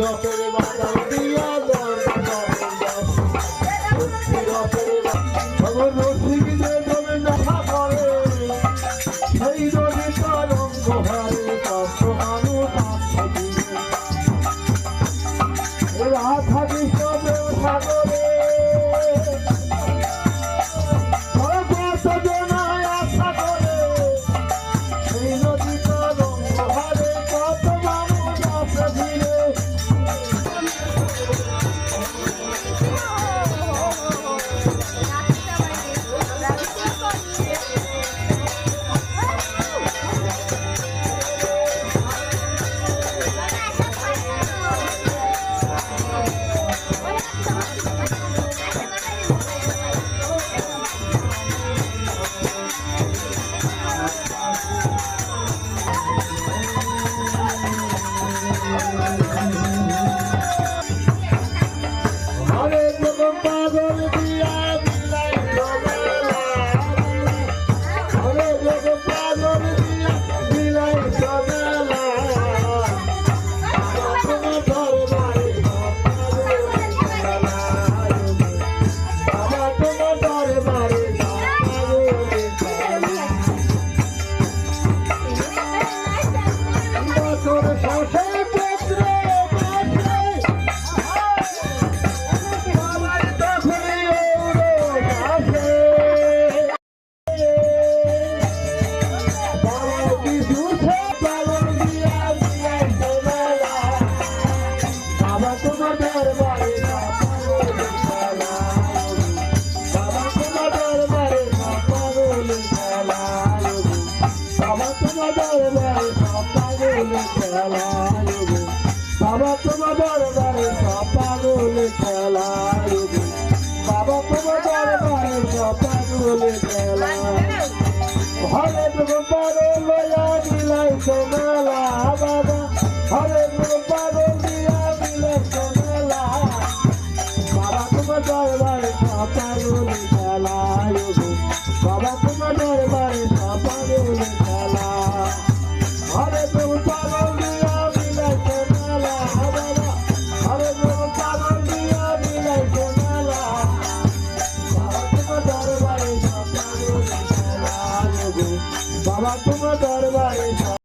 রসের বাজার দিয়া রাধা কৃষ্ণ সাগর Shout out. বাবা তোমার দরবারে সপাগল খেলা বাবা তোমার দরবারে সপাগল খেলা হরে তোমার লয়া দিলাই সোনালা বাবা হরে তোমার দিয়া দিলাই সোনালা বাবা তোমার দরবারে সপাগল খেলা